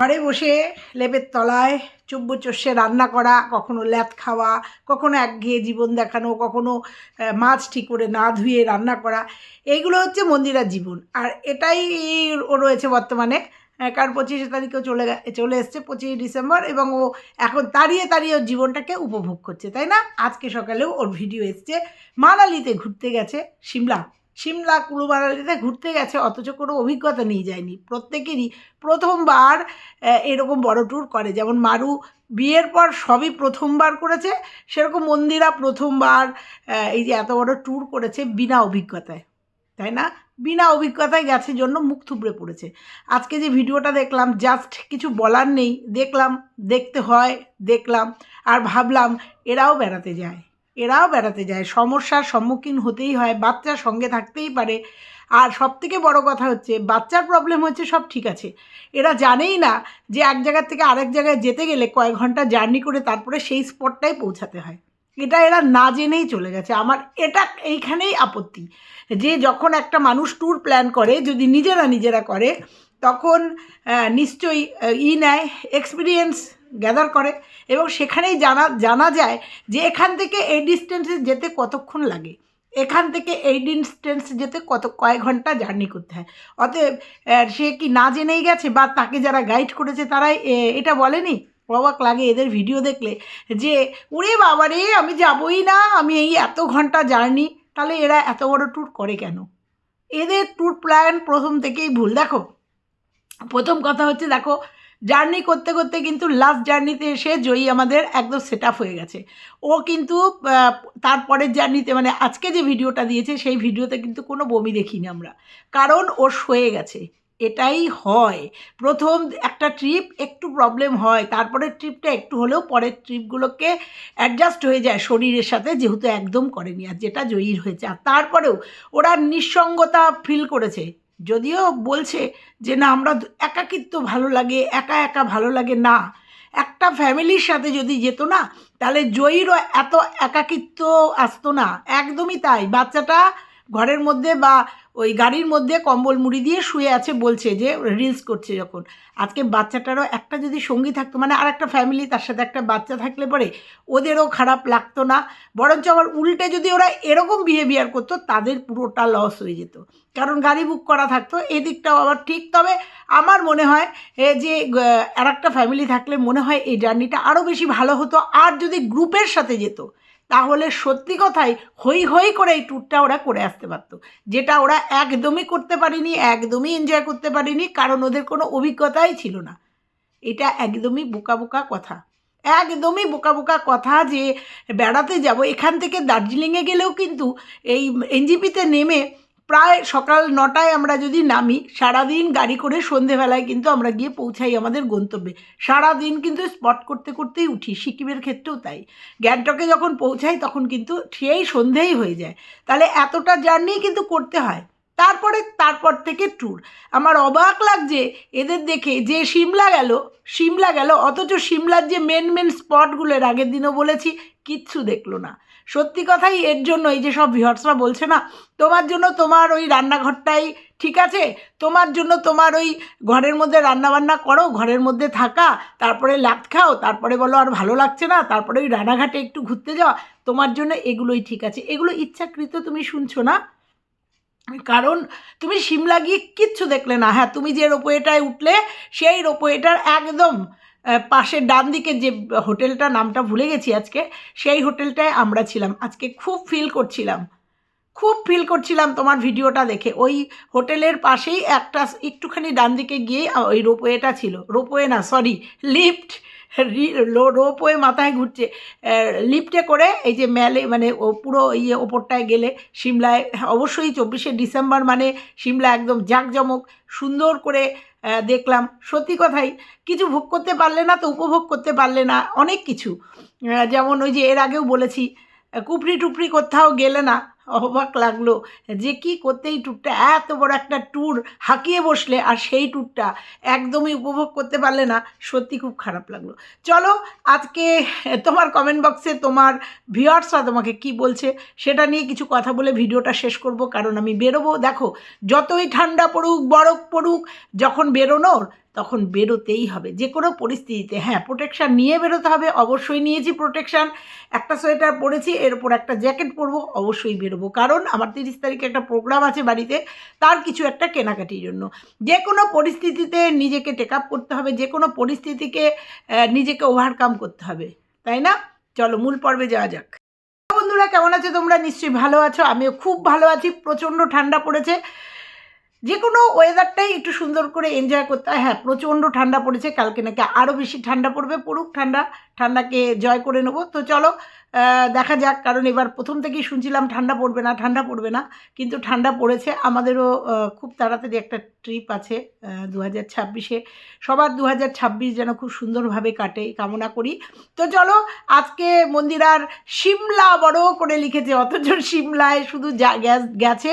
ঘরে বসে লেপের তলায় চুব্বু চষে রান্না করা, কখনো ল্যাত খাওয়া, কখনো একঘেয়ে জীবন দেখানো, কখনো মাছ ঠিক করে না ধুয়ে রান্না করা, এইগুলো হচ্ছে মন্দিরার জীবন। আর এটাই ও রয়েছে বর্তমানে কারণ পঁচিশে তারিখেও চলে চলে এসছে পঁচিশে ডিসেম্বর এবং ও এখন তাড়িয়ে তাড়িয়ে ওর জীবনটাকে উপভোগ করছে, তাই না? আজকে সকালেও ওর ভিডিও এসছে, মানালিতে ঘুরতে গেছে, সিমলা। সিমলা কুলু মানালিতে ঘুরতে গেছে, অথচ কোনো অভিজ্ঞতা নিয়ে যায়নি। প্রত্যেকেরই প্রথমবার এরকম বড় ট্যুর করে। যেমন মারু বিয়ের পর সবই প্রথমবার করেছে, সেরকম মন্দিরা প্রথমবার এই যে এত বড় ট্যুর করেছে বিনা অভিজ্ঞতায়। তাই না? বিনা অভিজ্ঞতায় গেছে জন্য মুখ থুবড়ে পড়েছে। আজকে যে ভিডিওটা দেখলাম জাস্ট কিছু বলার নেই। দেখলাম, দেখতে হয়, দেখলাম, আর ভাবলাম এরাও বেড়াতে যায়। এরাও বেড়াতে যায়। সমস্যার সম্মুখীন হতেই হয়, বাচ্চা সঙ্গে থাকতেই পারে। আর সব থেকে বড় কথা হচ্ছে, বাচ্চার প্রবলেম হচ্ছে সব ঠিক আছে। এরা জানেই না যে এক জায়গার থেকে আরেক জায়গায় যেতে গেলে কয়েক ঘণ্টা জার্নি করে তারপরে সেই স্পটটাই পৌঁছাতে হয়। এটা এরা না জেনেই চলে গেছে। আমার এটা এইখানেই আপত্তি যে যখন একটা মানুষ ট্যুর প্ল্যান করে, যদি নিজেরা নিজেরা করে, তখন নিশ্চয়ই ই নেয় এক্সপিরিয়েন্স গ্যাদার করে এবং সেখানেই জানা জানা যায় যে এখান থেকে এই ডিস্টেন্সে যেতে কতক্ষণ লাগে। এখান থেকে এই ডিস্টেন্স যেতে কত, কয়েক ঘণ্টা জার্নি করতে হয়। অতএব সে কি না জেনেই গেছে বা তাকে যারা গাইড করেছে তারাই এটা বলেনি? অবাক লাগে এদের ভিডিও দেখলে যে, ওরে বাবারে, আমি যাবই না, আমি এই এত ঘণ্টা জার্নি তাহলে এরা এত বড় ট্যুর করে কেন? এদের ট্যুর প্ল্যান প্রথম থেকেই ভুল। দেখো, প্রথম কথা হচ্ছে, দেখো জার্নি করতে করতে কিন্তু লাস্ট জার্নিতে এসে জয়ী আমাদের একদম সেট হয়ে গেছে। ও কিন্তু তারপরের জার্নিতে মানে আজকে যে ভিডিওটা দিয়েছে, সেই ভিডিওতে কিন্তু কোনো বমি দেখিনি আমরা। কারণ ও সয়ে গেছে। এটাই হয়। প্রথম একটা ট্রিপ একটু প্রবলেম হয়। তারপরের ট্রিপটা একটু হলেও পরের ট্রিপগুলোকে অ্যাডজাস্ট হয়ে যায় শরীরের সাথে, যেহেতু একদম করেনি। আর যেটা জয়ীর হয়েছে। আর তারপরেও ওরা নিঃসঙ্গতা ফিল করেছে। যদিও বলছে যে, না, আমরা একাকিত্ব ভালো লাগে, একা একা ভালো লাগে না। একটা ফ্যামিলির সাথে যদি যেত না, তাহলে জয়ীরও এত একাকিত্ব আসতো না। একদমই তাই। বাচ্চাটা ঘরের মধ্যে বা ওই গাড়ির মধ্যে কম্বল মুড়ি দিয়ে শুয়ে আছে বলছে যে রিলস করছে যখন। আজকে বাচ্চাটারও একটা যদি সঙ্গী থাকতো মানে আর একটা ফ্যামিলি তার সাথে একটা বাচ্চা থাকলে পরে ওদেরও খারাপ লাগতো না। বরঞ্চ আবার উল্টে যদি ওরা এরকম বিহেভিয়ার করতো, তাদের পুরোটা লস হয়ে যেত। কারণ গাড়ি বুক করা থাকতো, এদিকটাও আবার ঠিক। তবে আমার মনে হয় যে আর একটা ফ্যামিলি থাকলে মনে হয় এই জার্নিটা আরও বেশি ভালো হতো। আর যদি গ্রুপের সাথে যেত তাহলে সত্যি কথাই হই হই করে এই ট্যুরটা ওরা করে আসতে পারত। যেটা ওরা একদমই করতে পারিনি, একদমই এনজয় করতে পারিনি, কারণ ওদের কোনো অভিজ্ঞতাই ছিল না। এটা একদমই বোকা বোকা কথা। একদমই বোকা বোকা কথা যে বেড়াতে যাব, এখান থেকে দার্জিলিংয়ে গেলেও কিন্তু এই এনজিপিতে নেমে প্রায় সকাল নটায় আমরা যদি নামি, সারাদিন গাড়ি করে সন্ধেবেলায় কিন্তু আমরা গিয়ে পৌঁছাই আমাদের গন্তব্যে। সারাদিন কিন্তু স্পট করতে করতেই উঠি, সিকিমের ক্ষেত্রেও তাই। গ্যাংটকে যখন পৌঁছাই তখন কিন্তু সেই সন্ধেই হয়ে যায়। তাহলে এতটা জার্নি কিন্তু করতে হয়। তারপরে, তারপর থেকে ট্যুর আমার অবাক লাগছে এদের দেখে যে সিমলা গেল সিমলা গেল, অথচ সিমলার যে মেন মেন স্পটগুলো এর আগের দিনও বলেছি, কিচ্ছু দেখল না। সত্যি কথাই এর জন্য এই যে সব ভিউয়ার্সরা বলছে না, তোমার জন্য তোমার ওই রান্নাঘরটাই ঠিক আছে, তোমার জন্য তোমার ওই ঘরের মধ্যে রান্না বান্না করো, ঘরের মধ্যে থাকা, তারপরে লাত খাও, তারপরে বলো আর ভালো লাগছে না, তারপরে ওই রানাঘাটে একটু ঘুরতে যাওয়া তোমার জন্য এগুলোই ঠিক আছে। এগুলো ইচ্ছাকৃত তুমি শুনছো না? কারণ তুমি সিমলা গিয়ে কিচ্ছু দেখলে না। হ্যাঁ তুমি যে রোপওয়েটায় উঠলে, সেই রোপওয়েটার একদম পাশের ডান দিকে যে হোটেলটা নামটা ভুলে গেছি আজকে, সেই হোটেলটায় আমরা ছিলাম। আজকে খুব ফিল করছিলাম। খুব ফিল করছিলাম তোমার ভিডিওটা দেখে। ওই হোটেলের পাশেই একটা একটুখানি ডান দিকে গিয়ে ওই রোপওয়েটা ছিল। রোপওয়ে না সরি লিফট রোপওয়ে মাথায় ঘুরছে। লিফটে করে এই যে মেলে মানে ও পুরো ইয়ে ওপরটায় গেলে সিমলায়, অবশ্যই চব্বিশে ডিসেম্বর মানে সিমলা একদম জাঁকজমক, সুন্দর করে দেখলাম। সত্যি কথাই, কিছু ভোগ করতে পারলে না তো উপভোগ করতে পারলে না, অনেক কিছু। যেমন ওই যে এর আগেও বলেছি কুপড়ি টুপড়ি কোথাও গেলে না অবাক লাগল যে কি করতে এই ট্যুরটা এত বড় একটা ট্যুর হাঁকিয়ে বসলে আর সেই ট্যুরটা একদমই উপভোগ করতে পারলে না। সত্যি খুব খারাপ লাগল। চলো, আজকে তোমার কমেন্ট বক্সে তোমার ভিউয়ার্সরা তোমাকে কি বলছে সেটা নিয়ে কিছু কথা বলে ভিডিওটা শেষ করব, কারণ আমি বেরোবো। দেখো, যতই ঠান্ডা পড়ুক, বরফ পড়ুক, যখন বেরোনোর তখন বেরোতেই হবে। যে কোনো পরিস্থিতিতে হ্যাঁ প্রোটেকশান নিয়ে বেরোতে হবে, অবশ্যই নিয়েছি প্রোটেকশান একটা সোয়েটার পরেছি, এর উপর একটা জ্যাকেট পরবো, অবশ্যই বেরোবো। কারণ আমার তিরিশ তারিখে একটা প্রোগ্রাম আছে বাড়িতে, তার কিছু একটা কেনাকাটির জন্য। যে কোনো পরিস্থিতিতে নিজেকে টেক আপ করতে হবে, যে কোনো পরিস্থিতিকে নিজেকে ওভারকাম করতে হবে। তাই না? চলো, মূল পর্বে যাওয়া যাক। বন্ধুরা, কেমন আছো তোমরা? নিশ্চয়ই ভালো আছো। আমিও খুব ভালো আছি। প্রচণ্ড ঠান্ডা পড়েছে। যে কোনো ওয়েদারটাই একটু সুন্দর করে এনজয় করতে হয়। হ্যাঁ প্রচণ্ড ঠান্ডা পড়েছে, কালকে নাকি আরও বেশি ঠান্ডা পড়বে, পড়ুক ঠান্ডা। ঠান্ডাকে জয় করে নেব। তো চলো দেখা যাক, কারণ এবার প্রথম থেকেই শুনছিলাম ঠান্ডা পড়বে না, ঠান্ডা পড়বে না। কিন্তু ঠান্ডা পড়েছে, আমাদেরও খুব তাড়াতাড়ি একটা ট্রিপ আছে দু হাজার ছাব্বিশে। সবার দু হাজার ছাব্বিশ যেন খুব সুন্দরভাবে কাটে কামনা করি। তো চলো, আজকে মন্দিরার সিমলা বড় করে লিখেছে, অথচ সিমলায় শুধু যা গ্যাস গেছে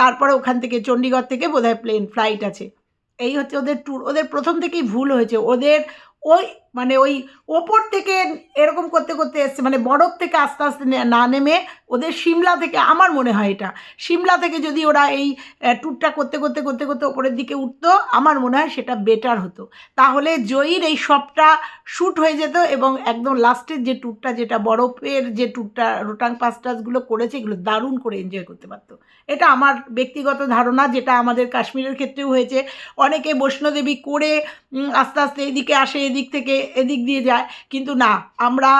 তারপরে ওখান থেকে চণ্ডীগড় থেকে বোধহয় প্লেন ফ্লাইট আছে। এই হচ্ছে ওদের ট্যুর ওদের প্রথম থেকেই ভুল হয়েছে। ওদের ওই মানে ওই ওপর থেকে এরকম করতে করতে এসছে মানে বরফ থেকে আস্তে আস্তে না নেমে ওদের সিমলা থেকে, আমার মনে হয় এটা সিমলা থেকে যদি ওরা এই ট্যুরটা করতে করতে করতে করতে ওপরের দিকে উঠতো, আমার মনে হয় সেটা বেটার হতো। তাহলে জয়ীর এই সবটা শ্যুট হয়ে যেত এবং একদম লাস্টের যে ট্যুরটা যেটা বরফের যে ট্যুরটা রোটাং পাসটাসগুলো করেছে, এগুলো দারুণ করে এনজয় করতে পারতো। এটা আমার ব্যক্তিগত ধারণা, যেটা আমাদের কাশ্মীরের ক্ষেত্রেও হয়েছে। অনেকে বৈষ্ণোদেবী করে আস্তে আস্তে এদিকে আসে এদিক থেকে এদিক দিয়ে যায়। কিন্তু না, আমরা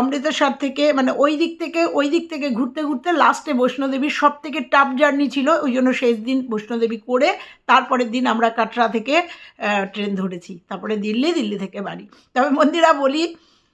অমৃতসর থেকে মানে ওই দিক থেকে, ওই দিক থেকে ঘুরতে ঘুরতে লাস্টে বৈষ্ণোদেবীর সব থেকে টাফ জার্নি ছিল, ওই জন্য শেষ দিন বৈষ্ণোদেবী করে তারপরের দিন আমরা কাটরা থেকে ট্রেন ধরেছি। তারপরে দিল্লি দিল্লি থেকে বাড়ি। তবে মন্দিরা বলি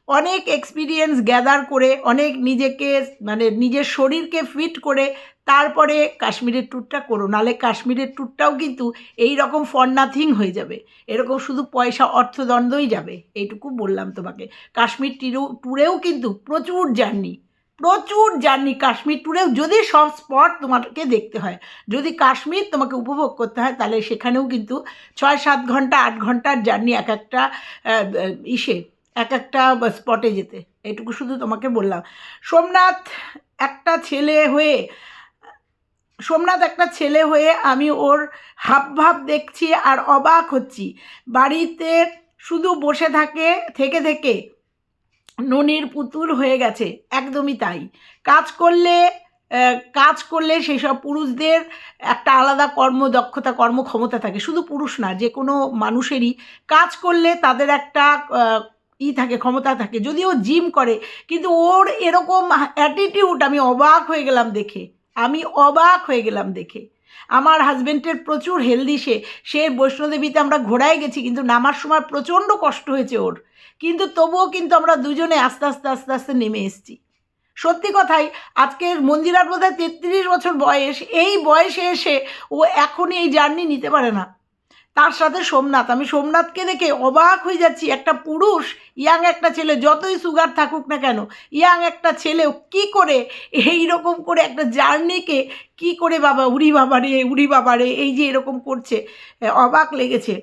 অনেক এক্সপিরিয়েন্স গ্যাদার করে, অনেক নিজেকে মানে নিজের শরীরকে ফিট করে তারপরে কাশ্মীরের ট্যুরটা করো। নাহলে কাশ্মীরের ট্যুরটাও কিন্তু এই রকম ফর নাথিং হয়ে যাবে। এরকম শুধু পয়সা অর্থদণ্ডই যাবে, এইটুকু বললাম তোমাকে। কাশ্মীর ট্যুরেও কিন্তু প্রচুর জার্নি প্রচুর জার্নি কাশ্মীর ট্যুরেও যদি সব স্পট তোমাকে দেখতে হয়, যদি কাশ্মীর তোমাকে উপভোগ করতে হয়, তাহলে সেখানেও কিন্তু ছয় সাত ঘণ্টা, আট ঘণ্টার জার্নি এক একটা ইসে। এক একটা স্পটে যেতে। এটুকু শুধু তোমাকে বললাম। সোমনাথ একটা ছেলে হয়ে, সোমনাথ একটা ছেলে হয়ে আমি ওর হাবভাব দেখছি আর অবাক হচ্ছি। বাড়িতে শুধু বসে থাকে, থেকে থেকে ননির পুতুল হয়ে গেছে। একদমই তাই। কাজ করলে কাজ করলে সেসব পুরুষদের একটা আলাদা কর্মদক্ষতা কর্মক্ষমতা থাকে। শুধু পুরুষ না, যে কোনো মানুষেরই কাজ করলে তাদের একটা ই থাকে, ক্ষমতা থাকে যদি ও জিম করে, কিন্তু ওর এরকম অ্যাটিটিউড আমি অবাক হয়ে গেলাম দেখে, আমি অবাক হয়ে গেলাম দেখে। আমার হাজবেন্ডের প্রচুর হেলদি সে সে বৈষ্ণোদেবীতে আমরা ঘোড়ায় গেছি, কিন্তু নামার সময় প্রচণ্ড কষ্ট হয়েছে ওর। কিন্তু তবুও কিন্তু আমরা দুজনে আস্তে আস্তে আস্তে আস্তে নেমে এসেছি। সত্যি কথাই, আজকের মন্দিরার বোধহয় তেত্রিশ বছর বয়স, এই বয়সে এসে ও এখনই এই জার্নি নিতে পারে না। তার সাথে সোমনাথ। আমি সোমনাথকে দেখে অবাক হয়ে যাচ্ছি। একটা পুরুষ, ইয়াং একটা ছেলে, যতই সুগার থাকুক না কেন, ইয়াং একটা ছেলেও কি করে এই রকম করে একটা জার্নিকে কি করে বাবা উড়ি বাবারে উড়ি বাবারে এই যে এরকম করছে, অবাক লেগেছে।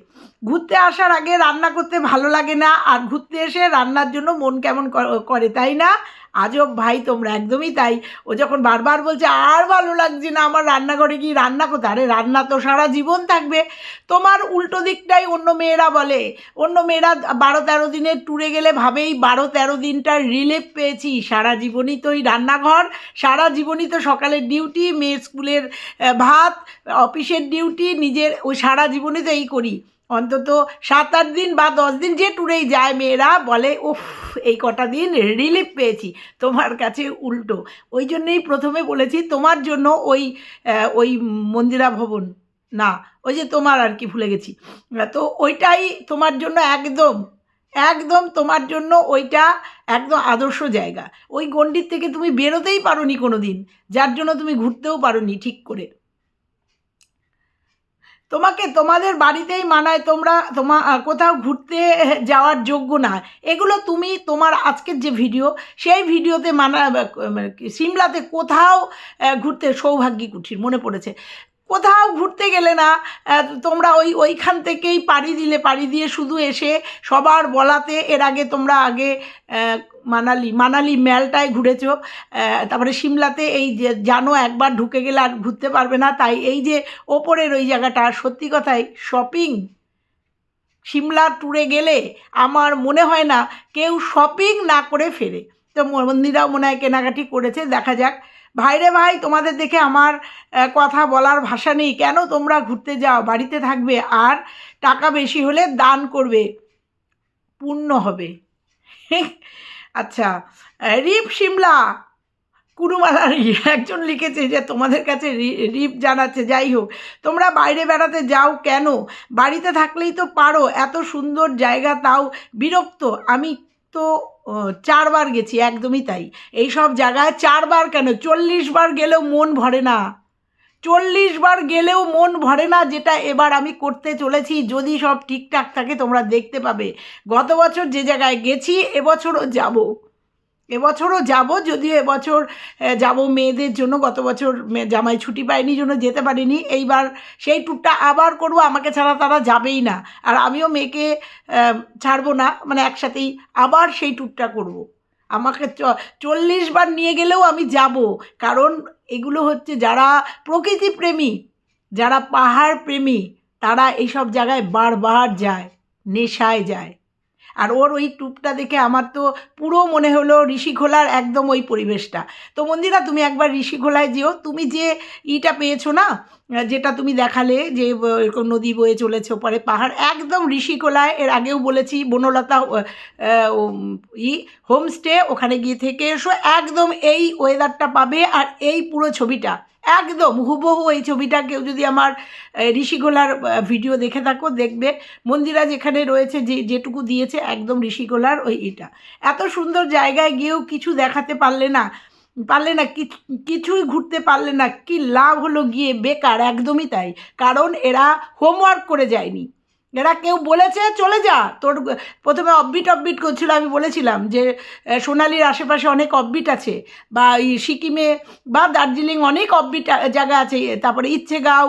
ঘুরতে আসার আগে রান্না করতে ভালো লাগে না, আর ঘুরতে এসে রান্নার জন্য মন কেমন কর- তাই না? আজব ভাই তোমরা, একদমই তাই। ও যখন বারবার বলছে, আর ভালো লাগছে না আমার রান্নাঘরে গিয়ে রান্না করতে, আরে রান্না তো সারা জীবন থাকবে। তোমার উল্টো দিকটাই অন্য মেয়েরা বলে। অন্য মেয়েরা বারো তেরো দিনের ট্যুরে গেলে ভাবেই বারো তেরো দিনটার রিলিফ পেয়েছি। সারা জীবনই তো ওই রান্নাঘর, সারা জীবনই তো সকালের ডিউটি মেয়ের স্কুলের ভাত, অফিসের ডিউটি নিজের ওই সারা জীবনে তো এই করি। অন্তত সাত আট দিন বা দশ দিন যে ট্যুরেই যায়, মেয়েরা বলে, উফ, এই কটা দিন রিলিফ পেয়েছি তোমার কাছে উল্টো। ওই জন্যেই প্রথমে বলেছি, তোমার জন্য ওই ওই মন্দিরা ভবন। না, ওই যে তোমার আর কি ভুলে গেছি। তো ওইটাই তোমার জন্য একদম একদম তোমার জন্য ওইটা একদম আদর্শ জায়গা। ওই গণ্ডির থেকে তুমি বেরোতেই পারোনি কোনো দিন যার জন্য তুমি ঘুরতেও পারোনি ঠিক করে। তোমাকে তোমাদের বাড়িতেই মানায়, তোমরা তোমা কোথাও ঘুরতে যাওয়ার যোগ্য না। এগুলো তুমি তোমার আজকের যে ভিডিও, সেই ভিডিওতে মানা মানে সিমলাতে কোথাও ঘুরতে সৌভাগ্যী কুঠির, মনে পড়েছে। কোথাও ঘুরতে গেলে না তোমরা ওই, ওইখান থেকেই পাড়ি দিলে, পাড়ি দিয়ে শুধু এসে সবার বলাতে, এর আগে তোমরা আগে মানালি মানালি ম্যালটায় ঘুরেছো তারপরে সিমলাতে এই যে জানো একবার ঢুকে গেলে আর ঘুরতে পারবে না, তাই এই যে ওপরের ওই জায়গাটা, সত্যি কথাই শপিং সিমলা ট্যুরে গেলে আমার মনে হয় না কেউ শপিং না করে ফেরে। তো মন্দিরাও মনে হয় কেনাকাটি করেছে, দেখা যাক। ভাইরে ভাই, তোমাদের দেখে আমার কথা বলার ভাষা নেই। কেন তোমরা ঘুরতে যাও? বাড়িতে থাকবে আর টাকা বেশি হলে দান করবে। পূর্ণ হবে। আচ্ছা রিপ সিমলা। কুরুমালার, একজন লিখেছে যে তোমাদের কাছে রিপ জানাচ্ছে, যাই হোক। তোমরা বাইরে বেড়াতে যাও কেন? বাড়িতে থাকলেই তো পারো। এত সুন্দর জায়গা, তাও বিরক্ত। আমি তো চারবার গেছি, একদমই তাই। এই সব জায়গায় চারবার কেন? চল্লিশ বার গেলেও মন ভরে না। চল্লিশ বার গেলেও মন ভরে না, যেটা এবার আমি করতে চলেছি। যদি সব ঠিকঠাক থাকে, তোমরা দেখতে পাবে। গত বছর যে জায়গায় গেছি, এবছরও যাব। এবছরও যাব, যদিও এবছর যাব মেয়েদের জন্য, গত বছর জামাই ছুটি পায়নি জন্য যেতে পারিনি। এইবার সেই ট্যুরটা আবার করব, আমাকে ছাড়া তারা যাবেই না। আর আমিও মেয়েকে ছাড়বো না মানে একসাথেই আবার সেই ট্যুরটা করব। আমাকে চল্লিশ বার নিয়ে গেলেও আমি যাব, কারণ এগুলো হচ্ছে যারা প্রকৃতি প্রেমী, যারা পাহাড় প্রেমী, তারা এইসব জায়গায় বারবার যায়, নেশায় যায়। আর ওর ওই টুপটা দেখে আমার তো পুরো মনে হলো ঋষিখোলার একদম ওই পরিবেশটা। তো মন্দিরা, তুমি একবার ঋষিখোলায় যেও। তুমি যে ইটা পেয়েছ না, যেটা তুমি দেখালে যে এরকম নদী বয়ে চলেছে ওপারে পাহাড়, একদম ঋষিখোলায় এর আগেও বলেছি, বনলতা ই, হোমস্টে ওখানে গিয়ে থেকে এসো। একদম এই ওয়েদারটা পাবে আর এই পুরো ছবিটা। একদম হুবহু এই ছবিটা কেউ যদি আমার ঋষিগোলার ভিডিও দেখে থাকো, দেখবে। মন্দিরা যেখানে রয়েছে যে, যেটুকু দিয়েছে একদম ঋষিকোলার ওই এটা এত সুন্দর জায়গায় গিয়েও কিছু দেখাতে পারলে না পারলে না কিছুই ঘুরতে পারলে না, কি লাভ হলো গিয়ে? বেকার, একদমই তাই। কারণ এরা হোমওয়ার্ক করে যায়নি। এরা কেউ বলেছে, চলে যা। তোর, প্রথমে অববিট অববিট করছিল, আমি বলেছিলাম যে সোনালির আশেপাশে অনেক অববিট আছে, বা এই সিকিমে, বা দার্জিলিং অনেক অববিট জায়গা আছে, তারপরে ইচ্ছেগাঁও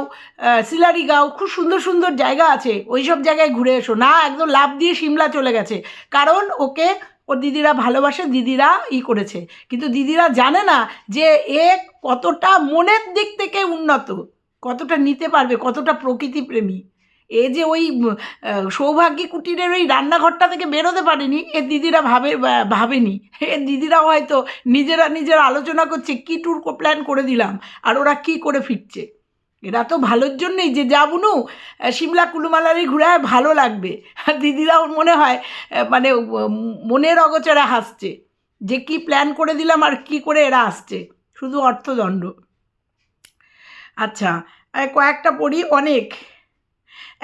সিলারিগাঁও, খুব সুন্দর সুন্দর জায়গা আছে ওই সব জায়গায় ঘুরে এসো। না, একদম লাভ দিয়ে সিমলা চলে গেছে, কারণ ওকে, ওর দিদিরা ভালোবাসে, দিদিরা ই করেছে। কিন্তু দিদিরা জানে না যে, এ কতটা মনের দিক থেকে উন্নত, কতটা নিতে পারবে, কতটা প্রকৃতিপ্রেমী। এ যে ওই সৌভাগ্যী কুটিরের ওই রান্নাঘরটা থেকে বেরোতে পারেনি, এ দিদিরা ভাবে ভাবেনি। এ দিদিরাও হয়তো নিজেরা নিজের আলোচনা করছে, কী ট্যুর প্ল্যান করে দিলাম, আর ওরা কী করে ফিরছে। এরা তো ভালোর জন্যই যে যা বুনু সিমলা কুলুমালারি ঘুরায় ভালো লাগবে। আর দিদিরাও মনে হয় মানে মনের অগোচরে হাসছে, যে কি প্ল্যান করে দিলাম আর কি করে এরা আসছে। শুধু অর্থদণ্ড। আচ্ছা কয়েকটা পড়ি অনেক।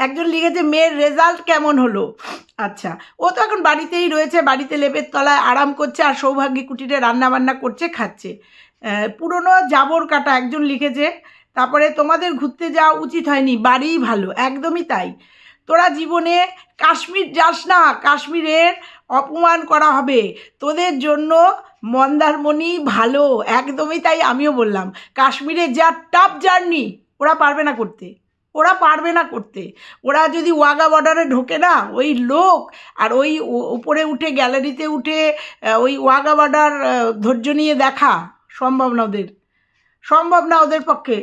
একজন লিখেছে, মেয়ের রেজাল্ট কেমন হলো? আচ্ছা ও তো এখন বাড়িতেই রয়েছে, বাড়িতে লেপের তলায় আরাম করছে আর সৌভাগ্যী কুটিরে রান্না বান্না করছে, খাচ্ছে। পুরনো জাবর কাটা একজন লিখেছে, তারপরে তোমাদের ঘুরতে যাওয়া উচিত হয়নি, বাড়িই ভালো, একদমই তাই। তোরা জীবনে কাশ্মীর যাস না, কাশ্মীরের অপমান করা হবে, তোদের জন্য মন্দারমণি ভালো, একদমই তাই। আমিও বললাম, কাশ্মীরে যা টাফ জার্নি ওরা পারবে না করতে। ওরা পারবে না করতে। ওরা যদি ওয়াগা বর্ডারে ঢোকে না, ওই লোক আর ওই উপরে উঠে গ্যালারিতে উঠে ওই ওয়াগা বর্ডার ধৈর্য নিয়ে দেখা, সম্ভব না ওদের। সম্ভব না ওদের পক্ষে।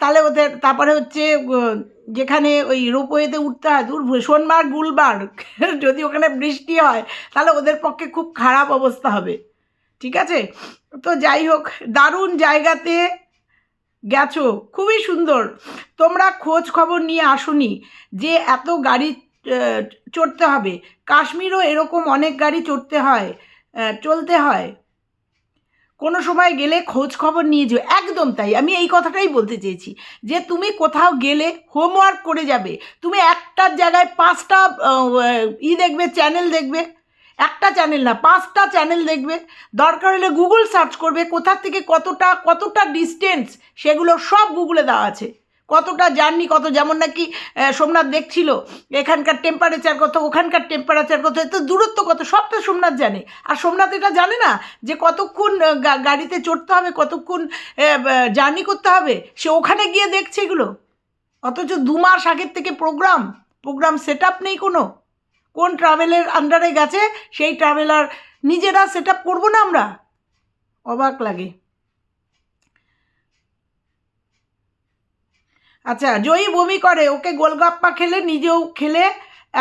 তাহলে ওদের, তারপরে হচ্ছে যেখানে ওই রোপওয়েতে উঠতে হয়, দূর সোনমার্গ গুলবার্গ যদি ওখানে বৃষ্টি হয়, তাহলে ওদের পক্ষে খুব খারাপ অবস্থা হবে। ঠিক আছে? তো যাই হোক, দারুণ জায়গাতে গেছো? খুবই সুন্দর। তোমরা খোঁজ খবর নিয়ে আসুনি যে এত গাড়ি চড়তে হবে। কাশ্মীরও এরকম অনেক গাড়ি চড়তে হয় চলতে হয়। কোনো সময় গেলে খোঁজ খবর নিয়ে যেও। একদম তাই। আমি এই কথাটাই বলতে চেয়েছি যে তুমি কোথাও গেলে হোমওয়ার্ক করে যাবে। তুমি একটার জায়গায় পাঁচটা ই দেখবে চ্যানেল দেখবে। একটা চ্যানেল না, পাঁচটা চ্যানেল দেখবে। দরকার হলে গুগল সার্চ করবে, কোথা থেকে কতটা কতটা ডিস্টেন্স সেগুলো সব গুগলে দেওয়া আছে। কতটা জার্নি কত যেমন নাকি সোমনাথ দেখছিল, এখানকার টেম্পারেচার কত, ওখানকার টেম্পারেচার কত, এত দূরত্ব কত, সবটা সোমনাথ জানে। আর সোমনাথ এটা জানে না যে কতক্ষণ গাড়িতে চড়তে হবে, কতক্ষণ জার্নি করতে হবে, সে ওখানে গিয়ে দেখছে এগুলো। অথচ দু মাস আগের থেকে প্রোগ্রাম প্রোগ্রাম সেট আপ নেই কোনো। কোন ট্রাভেলের আন্ডারে গেছে, সেই ট্রাভেলার নিজেরা সেট আপ করব না আমরা? অবাক লাগে। আচ্ছা জয়ী বমি করে, ওকে গোলগাপ্পা খেলে, নিজেও খেলে,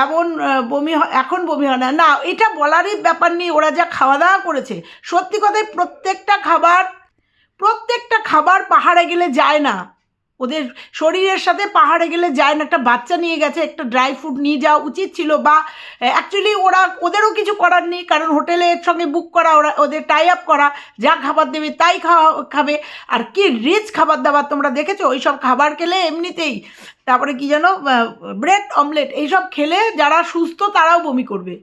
এমন বমি এখন বমি হয় না। না, এটা বলারই ব্যাপার নেই, ওরা যা খাওয়া দাওয়া করেছে। সত্যি কথাই প্রত্যেকটা খাবার প্রত্যেকটা খাবার পাহাড়ে গেলে যায় না। ওদের শরীরের সাথে পাহাড়ে গেলে যায় না, একটা বাচ্চা নিয়ে গেছে, একটা ড্রাই ফ্রুট নিয়ে যাওয়া উচিত ছিল বা অ্যাকচুয়ালি ওরা, ওদেরও কিছু করার নেই, কারণ হোটেলের সঙ্গে বুক করা, ওরা, ওদের টাই আপ করা, যা খাবার দেবে তাই খাওয়া, খাবে। আর কি রিচ খাবার দাবার তোমরা দেখেছ? ওই সব খাবার খেলে এমনিতেই, তারপরে কি যেন ব্রেড অমলেট এইসব খেলে যারা সুস্থ তারাও বমি করবে।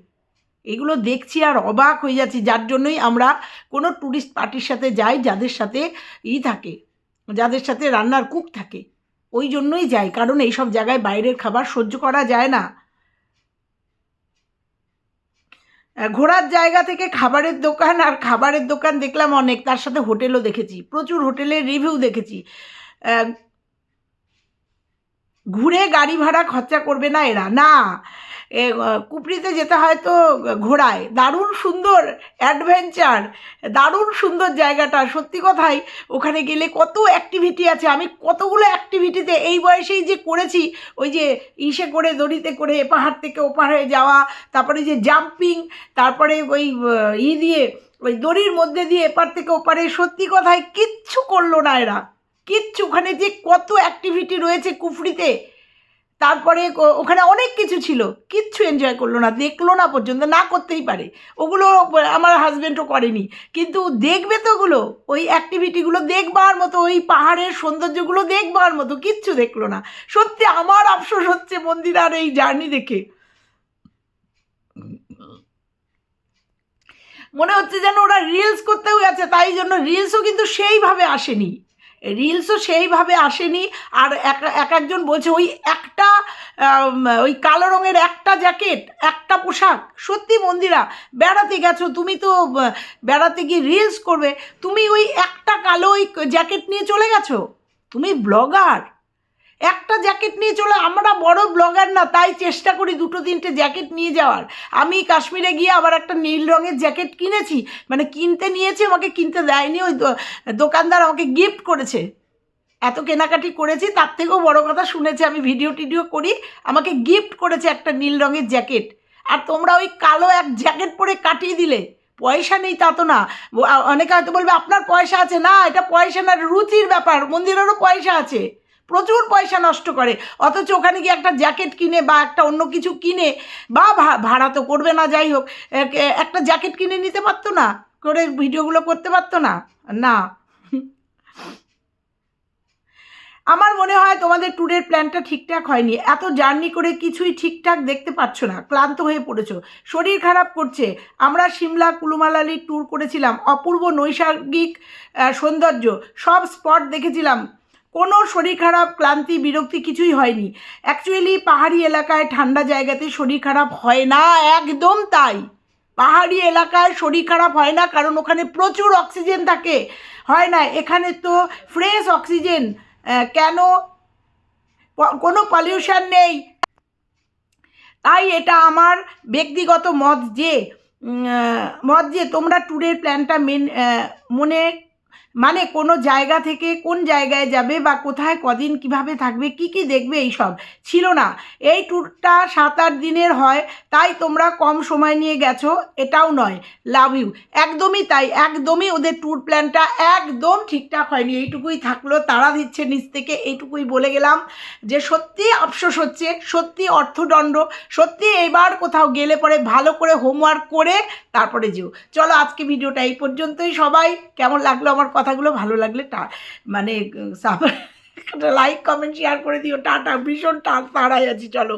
এগুলো দেখছি আর অবাক হয়ে যাচ্ছি, যার জন্যই আমরা কোনো ট্যুরিস্ট পার্টির সাথে যাই যাদের সাথে ই থাকে। যাদের সাথে রান্নার কুক থাকে। ওই জন্যই যাই কারণ এইসব জায়গায় বাইরের খাবার সহ্য করা যায় না। ঘোরার জায়গা থেকে খাবারের দোকান আর খাবারের দোকান দেখলাম অনেক, তার সাথে হোটেলও দেখেছি, প্রচুর হোটেলের রিভিউ দেখেছি। ঘুরে গাড়ি ভাড়া খরচা করবে না এরা, না। এ কুপড়িতে যেতে হয় তো ঘোড়ায়। দারুণ সুন্দর অ্যাডভেঞ্চার দারুণ সুন্দর জায়গাটা। সত্যি কথাই, ওখানে গেলে কত অ্যাক্টিভিটি আছে। আমি কতগুলো অ্যাক্টিভিটিতে এই বয়সেই যে করেছি, ওই যে ইসে করে, দড়িতে করে, পাহাড় থেকে ও পাহাড়ে যাওয়া, তারপরে যে জাম্পিং তারপরে ওই ই দিয়ে, ওই দড়ির মধ্যে দিয়ে এপার থেকে ওপারে, সত্যি কথায় কিচ্ছু করল না এরা। কিচ্ছু, ওখানে যে কত অ্যাক্টিভিটি রয়েছে কুফরিতে তারপরে ওখানে অনেক কিছু ছিল। কিচ্ছু এনজয় করল না, দেখল না পর্যন্ত, না করতেই পারে। ওগুলো আমার হাজব্যান্ডও করেনি। কিন্তু দেখবে তো ওগুলো, ওই অ্যাক্টিভিটিগুলো দেখবার মতো, ওই পাহাড়ের সৌন্দর্যগুলো দেখবার মতো, কিচ্ছু দেখল না। সত্যি আমার আফসোস হচ্ছে মন্দিরার এই জার্নি দেখে। মনে হচ্ছে যেন ওরা রিলস করতেও গেছে, তাই জন্য রিলসও কিন্তু সেইভাবে আসেনি। রিলসও সেইভাবে আসেনি। আর এক এক একজন বলছে, ওই একটা ওই কালো রঙের একটা জ্যাকেট, একটা পোশাক, সত্যি মন্দিরা, বেড়াতে গেছো, তুমি তো বেড়াতে গিয়ে রিলস করবে, তুমি ওই একটা কালো ওই জ্যাকেট নিয়ে চলে গেছো? তুমি ব্লগার একটা জ্যাকেট নিয়ে চলে, আমরা বড় ব্লগার না, তাই চেষ্টা করি দুটো তিনটে জ্যাকেট নিয়ে যাওয়ার। আমি কাশ্মীরে গিয়ে আবার একটা নীল রঙের জ্যাকেট কিনেছি মানে কিনতে নিয়েছি, আমাকে কিনতে দেয়নি, ওই দোকানদার আমাকে গিফট করেছে। এত কেনাকাটি করেছি, তার থেকেও বড় কথা শুনেছি, আমি ভিডিও টিডিও করি, আমাকে গিফট করেছে একটা নীল রঙের জ্যাকেট। আর তোমরা ওই কালো এক জ্যাকেট পরে কাটিয়ে দিলে, পয়সা নেই তা তো না। অনেকে হয়তো বলবে, আপনার পয়সা আছে না, এটা পয়সা না, রুচির ব্যাপার, মন্দিরেরও পয়সা আছে। প্রচুর পয়সা নষ্ট করে। অথচ ওখানে গিয়ে একটা জ্যাকেট কিনে বা একটা অন্য কিছু কিনে, বা ভাড়া তো করবে না, যাই হোক। একটা জ্যাকেট কিনে নিতে পারতো না, করে ভিডিওগুলো করতে পারতো না? না। আমার মনে হয় তোমাদের ট্যুরের প্ল্যানটা ঠিকঠাক হয়নি। এত জার্নি করে কিছুই ঠিকঠাক দেখতে পাচ্ছ না, ক্লান্ত হয়ে পড়েছো। শরীর খারাপ করছে। আমরা সিমলা কুলুমালালি ট্যুর করেছিলাম, অপূর্ব নৈসর্গিক সৌন্দর্য। সব স্পট দেখেছিলাম। কোনো শরীর খারাপ, ক্লান্তি, বিরক্তি কিছুই হয়নি। অ্যাকচুয়ালি পাহাড়ি এলাকায় ঠান্ডা জায়গাতে শরীর খারাপ হয় না, একদম তাই। পাহাড়ি এলাকায় শরীর খারাপ হয় না, কারণ ওখানে প্রচুর অক্সিজেন থাকে। হয় না, এখানে তো ফ্রেশ অক্সিজেন কেন? কোনো পলিউশন নেই। তাই এটা আমার ব্যক্তিগত মত যে মত যে তোমরা ট্যুরের প্ল্যানটা মেন মনে মানে কোনো জায়গা থেকে কোন জায়গায় যাবে বা কোথায় কদিন কীভাবে থাকবে, কি কি দেখবে এইসব ছিল না। এই ট্যুরটা সাত আট দিনের হয়, তাই তোমরা কম সময় নিয়ে গেছো, এটাও নয় লাভ ইউ একদমই তাই, একদমই ওদের ট্যুর প্ল্যানটা একদম ঠিকঠাক হয়নি, এইটুকুই থাকল, তারা দিচ্ছে নিচ থেকে, এইটুকুই বলে গেলাম যে সত্যি আফসোস হচ্ছে, সত্যি অর্থদণ্ড, সত্যি এবার কোথাও গেলে পরে ভালো করে হোমওয়ার্ক করে তারপরে যেও। চলো আজকে ভিডিওটা এই পর্যন্তই, সবাই কেমন লাগল আমার কথাগুলো ভালো লাগলে টা মানে লাইক কমেন্ট শেয়ার করে দিও। টাটা, ভীষণ টান তাড়াই আছি, চলো।